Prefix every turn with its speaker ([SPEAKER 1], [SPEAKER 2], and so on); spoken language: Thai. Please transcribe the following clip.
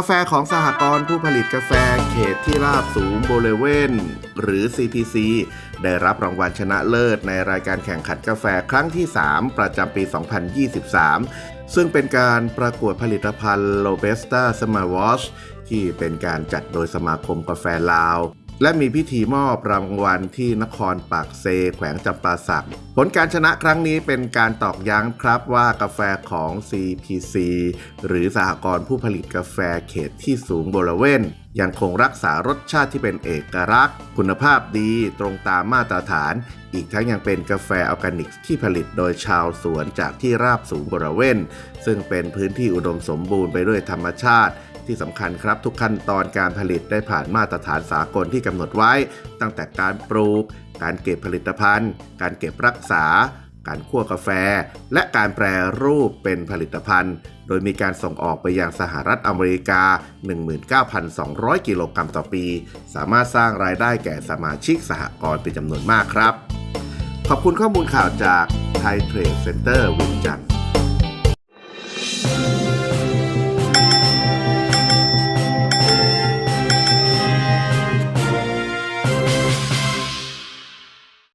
[SPEAKER 1] กาแฟของสหกรณ์ผู้ผลิตกาแฟเขตที่ราบสูงบริเวณหรือ CPC ได้รับรางวัลชนะเลิศในรายการแข่งขันกาแฟครั้งที่ 3 ประจำปี 2023 ซึ่งเป็นการประกวดผลิตภัณฑ์ Robusta Summer Wash ที่เป็นการจัดโดยสมาคมกาแฟลาว และมีพิธีมอบรางวัลที่นครปากเซ แขวงจำปาสัก ผลการชนะครั้งนี้เป็นการตอกย้ำครับว่ากาแฟของ CPC หรือสหกรณ์ผู้ผลิตกาแฟเขตที่สูงบริเวณยังคงรักษารสชาติที่เป็นเอกลักษณ์ คุณภาพดีตรงตามมาตรฐาน อีกทั้งยังเป็นกาแฟออร์แกนิกที่ผลิตโดยชาวสวนจากที่ราบสูงบริเวณซึ่งเป็นพื้นที่อุดมสมบูรณ์ไปด้วยธรรมชาติ ที่สำคัญครับ ทุกขั้นตอนการผลิตได้ผ่านมาตรฐานสากลที่กำหนดไว้ ตั้งแต่การปลูก การเก็บผลิตภัณฑ์ การเก็บรักษา การคั่วกาแฟ และการแปรรูปเป็นผลิตภัณฑ์ โดยมีการส่งออกไปยังสหรัฐอเมริกา 19,200 กิโลกรัมต่อปี สามารถสร้างรายได้แก่สมาชิกสหกรณ์เป็นจำนวนมากครับ ขอบคุณข้อมูลข่าวจากไทยเทรดเซ็นเตอร์วินจันทร์